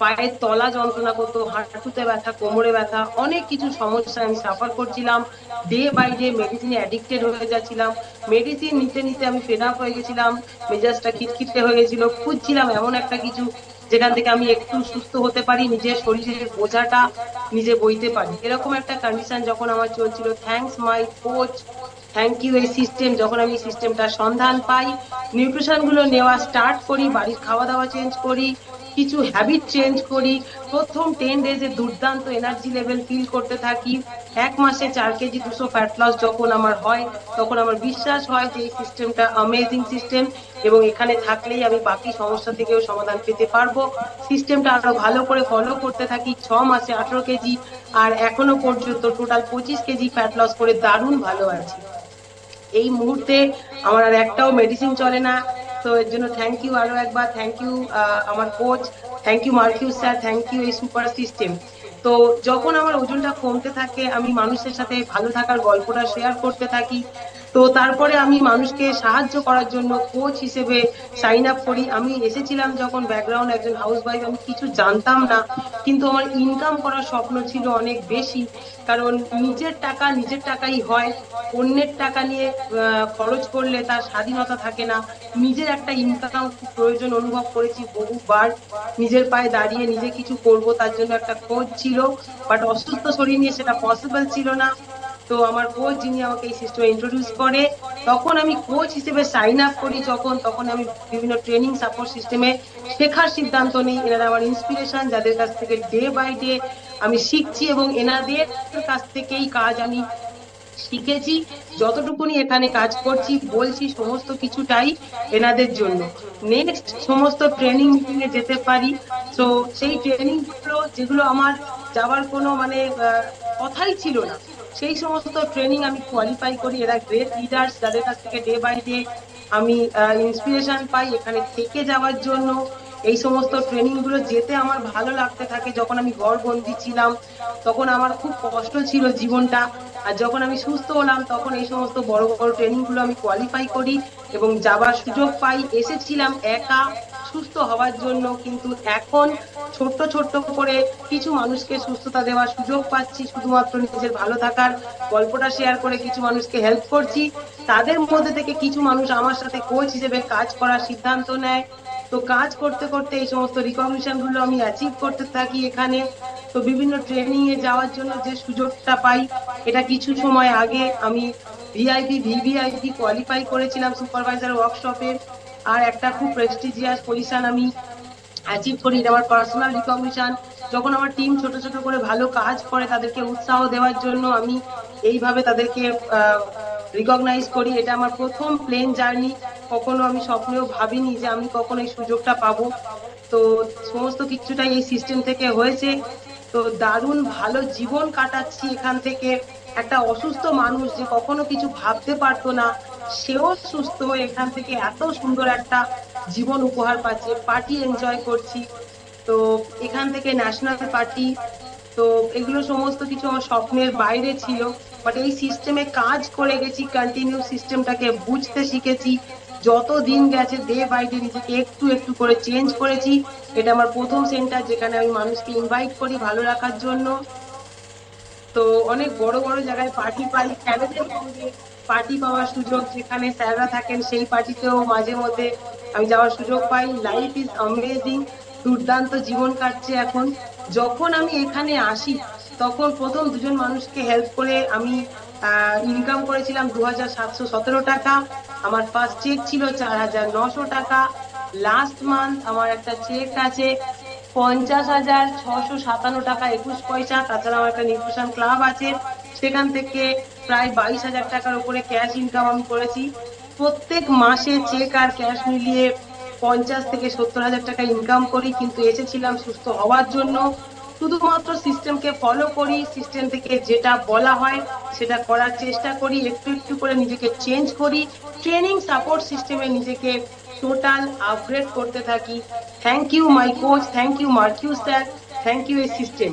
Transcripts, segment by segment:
পায়ের তলা যন্ত্রণা করতো, হাঁটুতে ব্যথা, কোমরে ব্যথা, অনেক কিছু সমস্যা আমি সাফার করছিলাম। ডে বাই ডে মেডিসিনে অ্যাডিক্টেড হয়ে যাচ্ছিলাম। মেডিসিন নিতে নিতে আমি ফেড আপ হয়ে গেছিলাম। মেজাজটা খিটখিটে হয়ে গেছিল। খুঁজছিলাম এমন একটা কিছু যেখান থেকে আমি একটু সুস্থ হতে পারি, নিজের শরীরের বোঝাটা নিজে বইতে পারি। এরকম একটা কন্ডিশন যখন আমার চলছিল thanks my coach thank you এই সিস্টেম যখন আমি সিস্টেমটার সন্ধান পাই নিউট্রিশনগুলো নেওয়া স্টার্ট করি, বাড়ির খাওয়া দাওয়া চেঞ্জ করি কিছু হ্যাবিট চেঞ্জ করি, প্রথম টেন ডেজে দুর্দান্ত এনার্জি লেভেল ফিল করতে থাকি। এক মাসে চার কেজি দুশো ফ্যাট লস যখন আমার হয়, তখন আমার বিশ্বাস হয় যে এই সিস্টেমটা অ্যামেজিং সিস্টেম এবং এখানে থাকলেই আমি বাকি সমস্যা থেকেও সমাধান পেতে পারব। সিস্টেমটা আরও ভালো করে ফলো করতে থাকি, ছ মাসে আঠেরো কেজি আর এখনও পর্যন্ত টোটাল পঁচিশ কেজি ফ্যাট লস করে দারুণ ভালো আছি। এই মুহূর্তে আমার আর একটাও মেডিসিন চলে না। তো এর জন্য থ্যাংক ইউ আরও একবার থ্যাংক ইউ আমার কোচ থ্যাংক ইউ মার্কিউ স্যার থ্যাংক ইউ এই সুপার সিস্টেম তো যখন আমার ওজনটা কমতে থাকে, আমি মানুষের সাথে ভালো থাকার গল্পটা শেয়ার করতে থাকি তো তারপরে আমি মানুষকে সাহায্য করার জন্য কোচ হিসেবে সাইন আপ করি। আমি এসেছিলাম যখন ব্যাকগ্রাউন্ড একজন হাউস ওয়াইফ আমি কিছু জানতাম না, কিন্তু আমার ইনকাম করার স্বপ্ন ছিল অনেক বেশি। কারণ নিজের টাকা নিজের টাকাই হয়। অন্যের টাকা নিয়ে খরচ করলে তার স্বাধীনতা থাকে না। নিজের একটা ইনকাম প্রয়োজন অনুভব করেছি বহুবার। নিজের পায়ে দাঁড়িয়ে নিজে কিছু করব, তার জন্য একটা খোঁজ ছিল। বাট অসুস্থ শরীর নিয়ে সেটা পসিবল ছিল না। তো আমার কোচ যিনি আমাকে এই সিস্টেমে ইন্ট্রোডিউস করে, তখন আমি কোচ হিসেবে সাইন আপ করি যখন, তখন আমি বিভিন্ন ট্রেনিং সাপোর্ট সিস্টেমে শেখার সিদ্ধান্ত নিই। এনারা আমার ইন্সপিরেশন যাদের কাছ থেকে ডে বাই ডে আমি শিখছি এবং এনাদের কাছ থেকেই কাজ আমি শিখেছি। যতটুকুনি এখানে কাজ করছি, বলছি সমস্ত কিছুটাই এনাদের জন্য। নেক্সট সমস্ত ট্রেনিং মিটিং এ যেতে পারি। তো সেই ট্রেনিংগুলো, যেগুলো আমার যাওয়ার কোনো মানে কথাই ছিল না। সেই সমস্ত ট্রেনিং আমি কোয়ালিফাই করি। এরা গ্রেট লিডার্স যাদের কাছ থেকে ডে বাই ডে আমি ইন্সপিরেশন পাই এখানে থেকে যাওয়ার জন্য। এই সমস্ত ট্রেনিংগুলো যেতে আমার ভালো লাগতে থাকে। যখন আমি ঘরবন্দি ছিলাম, তখন আমার খুব কষ্ট ছিল জীবনটা। আর যখন আমি সুস্থ হলাম, তখন এই সমস্ত বড় বড় ট্রেনিংগুলো আমি কোয়ালিফাই করি এবং যাবার সুযোগ পাই। এসেছিলাম একা, সুস্থ হওয়ার জন্য। কিন্তু এখন ছোট্ট ছোট্ট করে কিছু মানুষকে সুস্থতা দেওয়ার সুযোগ পাচ্ছি, শুধুমাত্র নিজের ভালো থাকার গল্পটা শেয়ার করে কিছু মানুষকে হেল্প করছি। তাদের মধ্যে থেকে কিছু মানুষ আমার সাথে কোচ হিসেবে কাজ করার সিদ্ধান্ত নেয়। তো কাজ করতে করতে এই সমস্ত রিকগনিশনগুলো আমি অ্যাচিভ করতে থাকি এখানে। তো বিভিন্ন ট্রেনিং এ যাওয়ার জন্য যে সুযোগটা পাই, এটা কিছু সময় আগে আমি ভিআইপি ভিভিআইপি কোয়ালিফাই করেছিলাম সুপারভাইজার ওয়ার্কশপে আর একটা খুব প্রেস্টিজিয়াস পজিশন আমি অ্যাচিভ করি, এটা আমার পার্সোনাল রিকগনিশন যখন আমার টিম ছোট ছোট করে ভালো কাজ করে তাদেরকে উৎসাহ দেওয়ার জন্য আমি এইভাবে তাদেরকে রিকগনাইজ করি। এটা আমার প্রথম প্লেন জার্নি কখনো আমি স্বপ্নেও ভাবিনি যে আমি কখনো এই সুযোগটা পাবো। তো সমস্ত কিছুটাই এই সিস্টেম থেকে হয়েছে। তো দারুণ ভালো জীবন কাটাচ্ছি এখান থেকে। একটা অসুস্থ মানুষ যে কখনো কিছু ভাবতে পারতো না, সেও সুস্থ হয়ে এখান থেকে এত সুন্দর একটা জীবন উপহার পাচ্ছে পার্টি এনজয় করছি। তো এখান থেকে ন্যাশনাল পার্টি তো এগুলো সমস্ত কিছু আমার স্বপ্নের বাইরে ছিল। বাট এই সিস্টেমে কাজ করে গেছি কন্টিনিউ সিস্টেমটাকে বুঝতে শিখেছি। যত দিন গেছে ডে বাই ডে নিজেকে একটু একটু করে চেঞ্জ করেছি। এটা আমার প্রথম সেন্টার যেখানে আমি মানুষকে ইনভাইট করি ভালো রাখার জন্য। তো অনেক বড় বড় জায়গায় পার্টি পাই। সঙ্গে পার্টি পাওয়ার সুযোগ যেখানে স্যাররা থাকেন সেই পার্টিতেও মাঝে মধ্যে আমি যাওয়ার সুযোগ পাই। লাইফ ইজ অ্যামেজিং দুর্দান্ত জীবন কাটছে এখন। যখন আমি এখানে আসি, তখন প্রথম দুজন মানুষকে হেল্প করে আমি ইনকাম করেছিলাম দু হাজার সাতশো সতেরো টাকা। আমার ফার্স্ট চেক ছিল চার হাজার নশো টাকা। লাস্ট মান্থ আমার একটা চেক আছে, পঞ্চাশ হাজার ছশো সাতান্ন টাকা একুশ পয়সা। তাছাড়া আমার একটা নিউট্রিশন ক্লাব আছে, সেখান থেকে প্রায় বাইশ হাজার টাকার উপরে ক্যাশ ইনকাম আমি করেছি। প্রত্যেক মাসে চেক আর ক্যাশ মিলিয়ে পঞ্চাশ থেকে সত্তর হাজার টাকা ইনকাম করি, কিন্তু এসেছিলাম সুস্থ হওয়ার জন্য। শুধুমাত্র সিস্টেমকে ফলো করি সিস্টেম থেকে যেটা বলা হয় সেটা করার চেষ্টা করি, একটু একটু করে নিজেকে চেঞ্জ করি। ট্রেনিং সাপোর্ট সিস্টেমে নিজেকে টোটাল আপগ্রেড করতে থাকি। Thank you my coach thank you মার্কিউ sir thank you এই সিস্টেম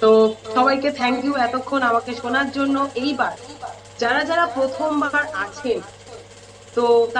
তো সবাইকে থ্যাংক ইউ এতক্ষণ আমাকে শোনার জন্য। এইবার যারা যারা প্রথমবার আছেন, তো